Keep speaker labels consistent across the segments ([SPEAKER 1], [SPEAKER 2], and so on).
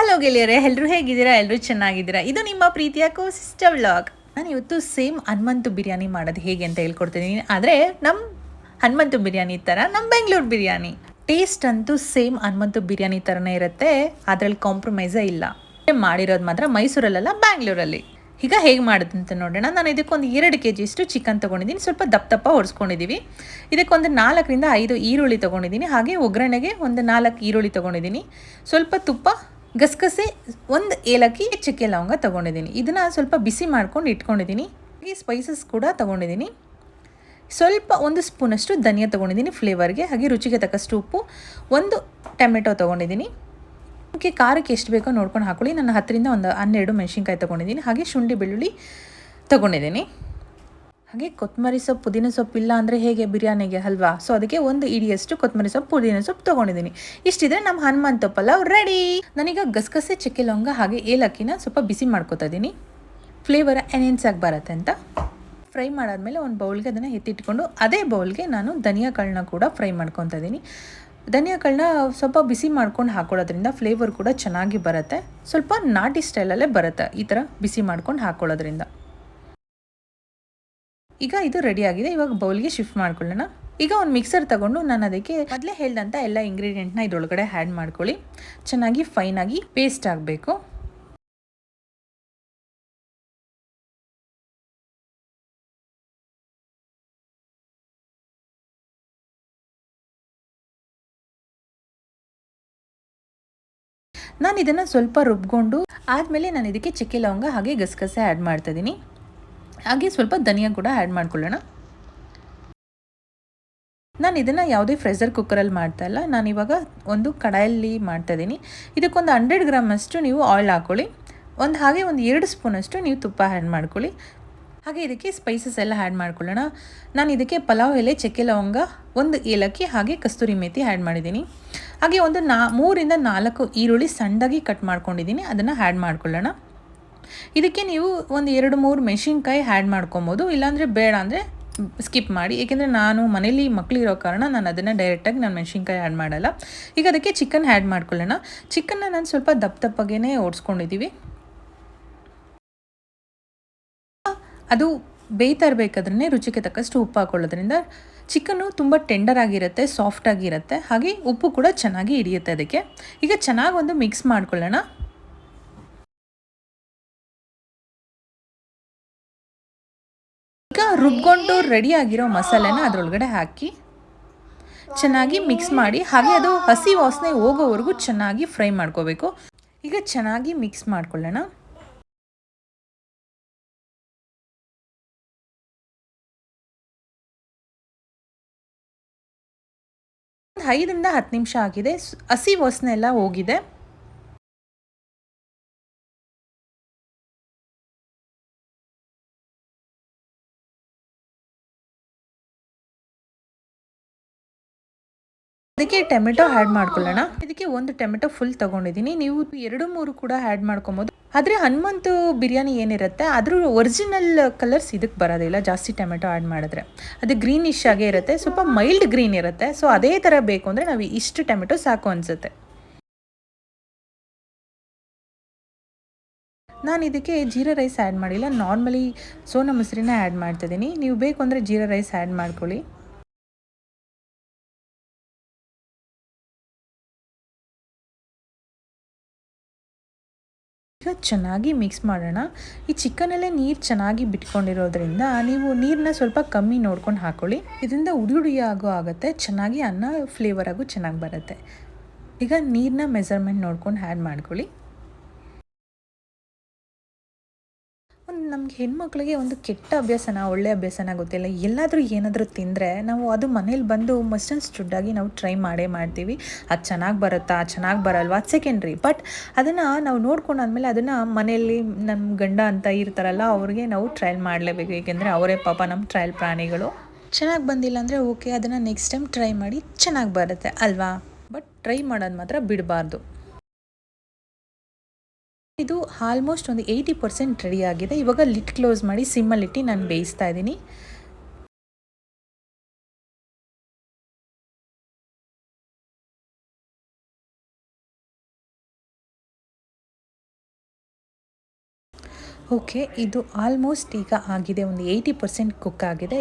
[SPEAKER 1] Hello ಗೆಳೆಯರೆ ಎಲ್ಲರೂ ಹೇಗಿದ್ದೀರಾ? ಎಲ್ಲರೂ ಚೆನ್ನಾಗಿದ್ದೀರಾ? ಇದು ನಿಮ್ಮ ಪ್ರೀತಿಯ ಕೋ ಸಿಸ್ಟರ್ ವ್ಲಾಗ್ ನಾನು ಇವತ್ತು ಸೇಮ್ ಹನುಮಂತು ಬಿರಿಯಾನಿ ಮಾಡೋದು ಹೇಗೆ ಅಂತ ಹೇಳ್ಕೊಡ್ತೀನಿ. ಆದರೆ ನಮ್ಮ ಹನುಮಂತು ಬಿರಿಯಾನಿ ಥರ ನಮ್ಮ ಬೆಂಗಳೂರು ಬಿರಿಯಾನಿ. ಟೇಸ್ಟ್ ಅಂತೂ ಸೇಮ್ ಹನುಮಂತು ಬಿರಿಯಾನಿ ಥರನೇ ಇರುತ್ತೆ. ಅದರಲ್ಲಿ ಕಾಂಪ್ರಮೈಸೇ ಇಲ್ಲ. ಮಾಡಿರೋದು ಮಾತ್ರ ಮೈಸೂರಲ್ಲೆಲ್ಲ ಬ್ಯಾಂಗ್ಳೂರಲ್ಲಿ. ಈಗ ಹೇಗೆ ಮಾಡೋದಂತ ನೋಡೋಣ. ನಾನು ಇದಕ್ಕೊಂದು ಎರಡು ಕೆ ಜಿಯಷ್ಟು ಚಿಕನ್ ತೊಗೊಂಡಿದ್ದೀನಿ. ಸ್ವಲ್ಪ ದಪ್ಪ ದಪ್ಪ ಹೊಡ್ಸ್ಕೊಂಡಿದ್ದೀವಿ ಇದಕ್ಕೊಂದು ನಾಲ್ಕರಿಂದ ಐದು ಈರುಳ್ಳಿ ತೊಗೊಂಡಿದ್ದೀನಿ ಹಾಗೆ ಒಗ್ಗರಣೆಗೆ ಒಂದು ನಾಲ್ಕು ಈರುಳ್ಳಿ ತೊಗೊಂಡಿದ್ದೀನಿ ಸ್ವಲ್ಪ ತುಪ್ಪ ಗಸಗಸೆ ಒಂದು ಏಲಕ್ಕಿ, ಚಕ್ಕೆ ಲವಂಗ ತೊಗೊಂಡಿದ್ದೀನಿ. ಇದನ್ನು ಸ್ವಲ್ಪ ಬಿಸಿ ಮಾಡ್ಕೊಂಡು ಇಟ್ಕೊಂಡಿದ್ದೀನಿ. ಈ ಸ್ಪೈಸಸ್ ಕೂಡ ತೊಗೊಂಡಿದ್ದೀನಿ. ಸ್ವಲ್ಪ ಒಂದು ಸ್ಪೂನಷ್ಟು ಧನಿಯಾ ತೊಗೊಂಡಿದ್ದೀನಿ ಫ್ಲೇವರ್ಗೆ ಹಾಗೆ ರುಚಿಗೆ ತಕ್ಕಷ್ಟು ಉಪ್ಪು, ಒಂದು ಟೊಮೆಟೊ ತೊಗೊಂಡಿದ್ದೀನಿ. ಅದಕ್ಕೆ ಖಾರಕ್ಕೆ ಎಷ್ಟು ಬೇಕೋ ನೋಡ್ಕೊಂಡು ಹಾಕೊಳ್ಳಿ. ನಾನು ಹತ್ತರಿಂದ ಒಂದು ಹನ್ನೆರಡು ಮೆಣಸಿನ್ಕಾಯಿ ತೊಗೊಂಡಿದ್ದೀನಿ. ಹಾಗೆ ಶುಂಠಿ, ಬೆಳ್ಳುಳ್ಳಿ ತೊಗೊಂಡಿದ್ದೀನಿ. ಹಾಗೆ ಕೊತ್ತಂಬರಿ ಸೊಪ್ಪು, ಪುದೀನ ಸೊಪ್ಪು ಇಲ್ಲ ಅಂದರೆ ಹೇಗೆ ಬಿರಿಯಾನಿಗೆ ಅಲ್ವಾ? ಸೊ ಅದಕ್ಕೆ ಒಂದು ಇಡಿಯಷ್ಟು ಕೊತ್ತಂಬರಿ ಸೊಪ್ಪು, ಪುದೀನ ಸೊಪ್ಪು ತೊಗೊಂಡಿದ್ದೀನಿ. ಇಷ್ಟಿದ್ರೆ ನಮ್ಮ ಹನುಮಂತ ಪಲಾವ್ ರೆಡಿ ನಾನೀಗ ಗಸಗಸೆ ಚಕ್ಕೆ ಲವಂಗ ಹಾಗೆ ಏಲಕ್ಕಿನ ಸ್ವಲ್ಪ ಬಿಸಿ ಮಾಡ್ಕೊತಾ ಇದ್ದೀನಿ. ಫ್ಲೇವರ್ ಎನೆನ್ಸ್ ಆಗಿ ಬರುತ್ತೆ ಅಂತ. ಫ್ರೈ ಮಾಡಾದ್ಮೇಲೆ ಒಂದು ಬೌಲ್ಗೆ ಅದನ್ನು ಎತ್ತಿಟ್ಕೊಂಡು ಅದೇ ಬೌಲ್ಗೆ ನಾನು ಧನಿಯಾ ಕಾಳನ್ನ ಕೂಡ ಫ್ರೈ ಮಾಡ್ಕೊತಾ ಇದ್ದೀನಿ. ಧನಿಯಾಗಳನ್ನ ಸ್ವಲ್ಪ ಬಿಸಿ ಮಾಡ್ಕೊಂಡು ಹಾಕೊಳ್ಳೋದ್ರಿಂದ ಫ್ಲೇವರ್ ಕೂಡ ಚೆನ್ನಾಗಿ ಬರುತ್ತೆ. ಸ್ವಲ್ಪ ನಾಟಿ ಸ್ಟೈಲಲ್ಲೇ ಬರುತ್ತೆ ಈ ಥರ ಬಿಸಿ ಮಾಡ್ಕೊಂಡು ಹಾಕೊಳ್ಳೋದ್ರಿಂದ. ಈಗ ಇದು ರೆಡಿ ಆಗಿದೆ. ಇವಾಗ ಬೌಲ್ಗೆ ಶಿಫ್ಟ್ ಮಾಡ್ಕೊಳ್ಳೋಣ. ಈಗ ಒಂದು ಮಿಕ್ಸರ್ ತಗೊಂಡು ನಾನು ಅದಕ್ಕೆ ಮೊದಲೇ ಹೇಳ್ದಂಥ ಎಲ್ಲ ಇಂಗ್ರೀಡಿಯೆಂಟ್ನ ಇದರೊಳಗಡೆ ಆ್ಯಡ್ ಮಾಡ್ಕೊಳ್ಳಿ. ಚೆನ್ನಾಗಿ ಫೈನಾಗಿ ಪೇಸ್ಟ್ ಆಗಬೇಕು. ನಾನು ಇದನ್ನು ಸ್ವಲ್ಪ ರುಬ್ಕೊಂಡು ಆದಮೇಲೆ ನಾನು ಇದಕ್ಕೆ ಚಕ್ಕೆ ಲವಂಗ ಹಾಗೆ ಗಸಗಸೆ ಆ್ಯಡ್ ಮಾಡ್ತಾಯಿದ್ದೀನಿ ಹಾಗೆ ಸ್ವಲ್ಪ ಧನಿಯಾ ಕೂಡ ಆ್ಯಡ್ ಮಾಡ್ಕೊಳ್ಳೋಣ. ನಾನು ಇದನ್ನು ಯಾವುದೇ ಫ್ರೆಷರ್ ಕುಕ್ಕರಲ್ಲಿ ಮಾಡ್ತಾ ಇಲ್ಲ. ನಾನು ಇವಾಗ ಒಂದು ಕಡಾಯಲ್ಲಿ ಮಾಡ್ತಾಯಿದ್ದೀನಿ ಇದಕ್ಕೊಂದು ಹಂಡ್ರೆಡ್ ಗ್ರಾಮಷ್ಟು ನೀವು ಆಯಿಲ್ ಹಾಕ್ಕೊಳ್ಳಿ ಒಂದು ಹಾಗೆ ಒಂದು ಎರಡು ಸ್ಪೂನಷ್ಟು ನೀವು ತುಪ್ಪ ಆ್ಯಡ್ ಮಾಡ್ಕೊಳ್ಳಿ. ಹಾಗೆ ಇದಕ್ಕೆ ಸ್ಪೈಸಸ್ ಎಲ್ಲ ಆ್ಯಡ್ ಮಾಡ್ಕೊಳ್ಳೋಣ. ನಾನು ಇದಕ್ಕೆ ಪಲಾವ್ ಎಲೆ, ಚಕ್ಕೆ ಲವಂಗ, ಒಂದು ಏಲಕ್ಕಿ ಹಾಗೆ ಕಸ್ತೂರಿ ಮೇಥಿ ಆ್ಯಡ್ ಮಾಡಿದ್ದೀನಿ ಹಾಗೆ ಒಂದು ನಾ ಮೂರಿಂದ ನಾಲ್ಕು ಈರುಳ್ಳಿ ಸಣ್ಣದಾಗಿ ಕಟ್ ಮಾಡ್ಕೊಂಡಿದ್ದೀನಿ ಅದನ್ನು ಆ್ಯಡ್ ಮಾಡ್ಕೊಳ್ಳೋಣ. ಇದಕ್ಕೆ ನೀವು ಒಂದು ಎರಡು ಮೂರು ಮೆಣಸಿನ್ಕಾಯಿ ಆ್ಯಡ್ ಮಾಡ್ಕೊಬೋದು. ಇಲ್ಲಾಂದರೆ ಬೇಡ ಅಂದರೆ ಸ್ಕಿಪ್ ಮಾಡಿ. ಏಕೆಂದರೆ ನಾನು ಮನೇಲಿ ಮಕ್ಕಳಿರೋ ಕಾರಣ ನಾನು ಅದನ್ನು ಡೈರೆಕ್ಟಾಗಿ ನಾನು ಮೆಣಸಿನ್ಕಾಯಿ ಆ್ಯಡ್ ಮಾಡಲ್ಲ. ಈಗ ಅದಕ್ಕೆ ಚಿಕನ್ ಆ್ಯಡ್ ಮಾಡ್ಕೊಳ್ಳೋಣ. ಚಿಕನ್ನ ನಾನು ಸ್ವಲ್ಪ ದಪ್ಪ ದಪ್ಪಗೇ ಓಡಿಸ್ಕೊಂಡಿದ್ದೀವಿ ಅದು ಬೇಯ್ತಾ ಇರಬೇಕಾದ್ರೆ ರುಚಿಗೆ ತಕ್ಕಷ್ಟು ಉಪ್ಪು ಹಾಕೊಳ್ಳೋದ್ರಿಂದ ಚಿಕನ್ನು ತುಂಬ ಟೆಂಡರ್ ಆಗಿರುತ್ತೆ ಸಾಫ್ಟ್ ಆಗಿರುತ್ತೆ. ಹಾಗೆ ಉಪ್ಪು ಕೂಡ ಚೆನ್ನಾಗಿ ಹಿಡಿಯುತ್ತೆ ಅದಕ್ಕೆ. ಈಗ ಚೆನ್ನಾಗಿ ಒಂದು ಮಿಕ್ಸ್ ಮಾಡ್ಕೊಳ್ಳೋಣ. ರುಬ್ಕೊಂಡು ರೆಡಿ ಆಗಿರೋ ಮಸಾಲೆನ ಅದರೊಳಗಡೆ ಹಾಕಿ ಚೆನ್ನಾಗಿ ಮಿಕ್ಸ್ ಮಾಡಿ, ಹಾಗೆ ಅದು ಹಸಿ ವಾಸನೆ ಹೋಗೋವರೆಗೂ ಚೆನ್ನಾಗಿ ಫ್ರೈ ಮಾಡ್ಕೋಬೇಕು. ಈಗ ಚೆನ್ನಾಗಿ ಮಿಕ್ಸ್ ಮಾಡ್ಕೊಳ್ಳೋಣ. ಐದರಿಂದ ಹತ್ತು ನಿಮಿಷ ಆಗಿದೆ. ಹಸಿ ವಾಸನೆ ಎಲ್ಲ ಹೋಗಿದೆ. ಅದಕ್ಕೆ ಟೊಮೆಟೊ ಆ್ಯಡ್ ಮಾಡ್ಕೊಳ್ಳೋಣ. ಇದಕ್ಕೆ ಒಂದು ಟೊಮೆಟೊ ಫುಲ್ ತಗೊಂಡಿದ್ದೀನಿ. ನೀವು ಎರಡು ಮೂರು ಕೂಡ ಆ್ಯಡ್ ಮಾಡ್ಕೊಬೋದು. ಆದರೆ ಹನುಮಂತು ಬಿರಿಯಾನಿ ಏನಿರುತ್ತೆ, ಅದ್ರ ಒರಿಜಿನಲ್ ಕಲರ್ಸ್ ಇದಕ್ಕೆ ಬರೋದಿಲ್ಲ ಜಾಸ್ತಿ ಟೊಮೆಟೊ ಆ್ಯಡ್ ಮಾಡಿದ್ರೆ. ಅದು ಗ್ರೀನಿಶ್ ಆಗೇ ಇರುತ್ತೆ, ಸ್ವಲ್ಪ ಮೈಲ್ಡ್ ಗ್ರೀನ್ ಇರುತ್ತೆ. ಸೊ ಅದೇ ಥರ ಬೇಕು ಅಂದರೆ ನಾವು ಇಷ್ಟು ಟೊಮೆಟೊ ಸಾಕು ಅನಿಸುತ್ತೆ. ನಾನು ಇದಕ್ಕೆ ಜೀರಾ ರೈಸ್ ಆ್ಯಡ್ ಮಾಡಿಲ್ಲ. ನಾರ್ಮಲಿ ಸೋನಾ ಮೊಸರಿನ ಆ್ಯಡ್ ಮಾಡ್ತಿದ್ದೀನಿ. ನೀವು ಬೇಕು ಅಂದರೆ ಜೀರಾ ರೈಸ್ ಆ್ಯಡ್ ಮಾಡ್ಕೊಳ್ಳಿ. ಚೆನ್ನಾಗಿ ಮಿಕ್ಸ್ ಮಾಡೋಣ. ಈ ಚಿಕನಲ್ಲೇ ನೀರು ಚೆನ್ನಾಗಿ ಬಿಟ್ಕೊಂಡಿರೋದ್ರಿಂದ ನೀವು ನೀರನ್ನ ಸ್ವಲ್ಪ ಕಮ್ಮಿ ನೋಡ್ಕೊಂಡು ಹಾಕೊಳ್ಳಿ. ಇದರಿಂದ ಉಡಿ ಉಡಿಯಾಗೋ ಆಗುತ್ತೆ, ಚೆನ್ನಾಗಿ ಅನ್ನ ಫ್ಲೇವರ್ ಆಗು ಚೆನ್ನಾಗಿ ಬರುತ್ತೆ. ಈಗ ನೀರನ್ನ ಮೆಸರ್ಮೆಂಟ್ ನೋಡ್ಕೊಂಡು ಆ್ಯಡ್ ಮಾಡ್ಕೊಳ್ಳಿ. ನಮ್ಗೆ ಹೆಣ್ಮಕ್ಳಿಗೆ ಒಂದು ಕೆಟ್ಟ ಅಭ್ಯಾಸನ, ಒಳ್ಳೆ ಅಭ್ಯಾಸನ ಗೊತ್ತಿಲ್ಲ. ಎಲ್ಲಾದರೂ ಏನಾದರೂ ತಿಂದರೆ ನಾವು ಅದು ಮನೇಲಿ ಬಂದು ಮಸ್ಟ್ ಆ್ಯಂಡ್ ಸ್ಟುಡ್ಡಾಗಿ ನಾವು ಟ್ರೈ ಮಾಡೇ ಮಾಡ್ತೀವಿ. ಅದು ಚೆನ್ನಾಗಿ ಬರುತ್ತಾ, ಚೆನ್ನಾಗಿ ಬರಲ್ವಾ? ಅದು ಸೆಕೆಂಡ್ರಿ ಬಟ್ ಅದನ್ನು ನಾವು ನೋಡ್ಕೊಂಡಾದ್ಮೇಲೆ ಅದನ್ನು ಮನೆಯಲ್ಲಿ ನಮ್ಮ ಗಂಡ ಅಂತ ಇರ್ತಾರಲ್ಲ, ಅವ್ರಿಗೆ ನಾವು ಟ್ರಯಲ್ ಮಾಡಲೇಬೇಕು. ಏಕೆಂದರೆ ಅವರೇ ಪಾಪ ನಮ್ಮ ಟ್ರಯಲ್ ಪ್ರಾಣಿಗಳು. ಚೆನ್ನಾಗಿ ಬಂದಿಲ್ಲ ಅಂದರೆ ಓಕೆ, ಅದನ್ನು ನೆಕ್ಸ್ಟ್ ಟೈಮ್ ಟ್ರೈ ಮಾಡಿ ಚೆನ್ನಾಗಿ ಬರುತ್ತೆ, ಅಲ್ವಾ? ಬಟ್ ಟ್ರೈ ಮಾಡೋದು ಮಾತ್ರ ಬಿಡಬಾರ್ದು. ಇದು ಆಲ್ಮೋಸ್ಟ್ ಒಂದು ಏಯ್ಟಿ ಪರ್ಸೆಂಟ್ ರೆಡಿ ಆಗಿದೆ. ಇವಾಗ ಲಿಟ್ ಕ್ಲೋಸ್ ಮಾಡಿ ಸಿಮ್ಮಲ್ಲಿಟ್ಟು ನಾನು ಬೇಯಿಸ್ತಾ ಇದ್ದೀನಿ. ಓಕೆ ಇದು ಆಲ್ಮೋಸ್ಟ್ ಈಗ ಆಗಿದೆ. ಒಂದು ಏಯ್ಟಿ ಪರ್ಸೆಂಟ್ ಕುಕ್ ಆಗಿದೆ.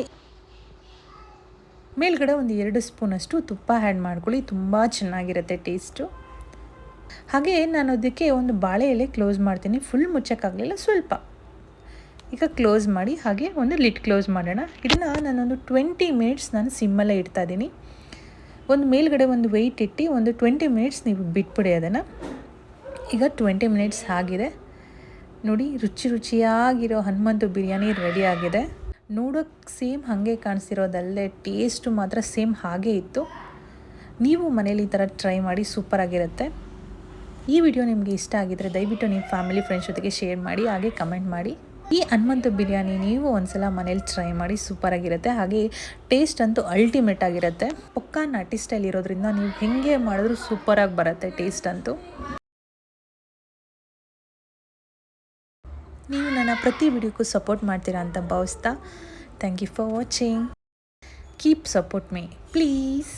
[SPEAKER 1] ಮೇಲ್ಗಡೆ ಒಂದು ಎರಡು ಸ್ಪೂನಷ್ಟು ತುಪ್ಪ ಆ್ಯಡ್ ಮಾಡ್ಕೊಳ್ಳಿ. ತುಂಬ ಚೆನ್ನಾಗಿರುತ್ತೆ ಟೇಸ್ಟು ಹಾಗೆ ನಾನು ಅದಕ್ಕೆ ಒಂದು ಬಾಳೆ ಎಲೆ ಕ್ಲೋಸ್ ಮಾಡ್ತೀನಿ. ಫುಲ್ ಮುಚ್ಚೋಕ್ಕಾಗಲಿಲ್ಲ, ಸ್ವಲ್ಪ. ಈಗ ಕ್ಲೋಸ್ ಮಾಡಿ, ಹಾಗೆ ಒಂದು ಲಿಟ್ ಕ್ಲೋಸ್ ಮಾಡೋಣ. ಇದನ್ನು ನಾನೊಂದು ಟ್ವೆಂಟಿ ಮಿನಿಟ್ಸ್ ನಾನು ಸಿಮ್ಮಲ್ಲೇ ಇಡ್ತಾ ಇದ್ದೀನಿ. ಒಂದು ಮೇಲ್ಗಡೆ ಒಂದು ವೆಯ್ಟ್ ಇಟ್ಟು ಒಂದು ಟ್ವೆಂಟಿ ಮಿನಿಟ್ಸ್ ನೀವು ಬಿಟ್ಬಿಡಿ ಅದನ್ನು. ಈಗ ಟ್ವೆಂಟಿ ಮಿನಿಟ್ಸ್ ಆಗಿದೆ. ನೋಡಿ, ರುಚಿ ರುಚಿಯಾಗಿರೋ ಹನುಮಂತು ಬಿರಿಯಾನಿ ರೆಡಿ ಆಗಿದೆ. ನೋಡೋಕ್ಕೆ ಸೇಮ್ ಹಾಗೆ ಕಾಣಿಸಿರೋದಲ್ಲೇ ಟೇಸ್ಟು ಮಾತ್ರ ಸೇಮ್ ಹಾಗೇ ಇತ್ತು. ನೀವು ಮನೇಲಿ ಈ ಥರ ಟ್ರೈ ಮಾಡಿ ಸೂಪರಾಗಿರುತ್ತೆ ಈ ವಿಡಿಯೋ ನಿಮಗೆ ಇಷ್ಟ ಆಗಿದ್ರೆ ದಯವಿಟ್ಟು ನಿಮ್ಮ ಫ್ಯಾಮಿಲಿ ಫ್ರೆಂಡ್ಸ್ ಜೊತೆಗೆ ಶೇರ್ ಮಾಡಿ, ಹಾಗೆ ಕಮೆಂಟ್ ಮಾಡಿ. ಈ ಹನುಮಂತ ಬಿರಿಯಾನಿ ನೀವು ಒಂದ್ಸಲ ಮನೇಲಿ ಟ್ರೈ ಮಾಡಿ ಸೂಪರಾಗಿರುತ್ತೆ ಹಾಗೆ ಟೇಸ್ಟ್ ಅಂತೂ ಅಲ್ಟಿಮೇಟ್ ಆಗಿರುತ್ತೆ. ಪಕ್ಕಾ ನಾಟಿ ಸ್ಟೈಲ್ ಇರೋದ್ರಿಂದ ನೀವು ಹೆಂಗೆ ಮಾಡಿದ್ರೂ ಸೂಪರಾಗಿ ಬರುತ್ತೆ ಟೇಸ್ಟ್ ಅಂತೂ. ನೀವು ನನ್ನ ಪ್ರತಿ ವಿಡಿಯೋಕ್ಕೂ ಸಪೋರ್ಟ್ ಮಾಡ್ತೀರಾ ಅಂತ ಭಾವಿಸ್ತಾ. Thank you for watching keep support me please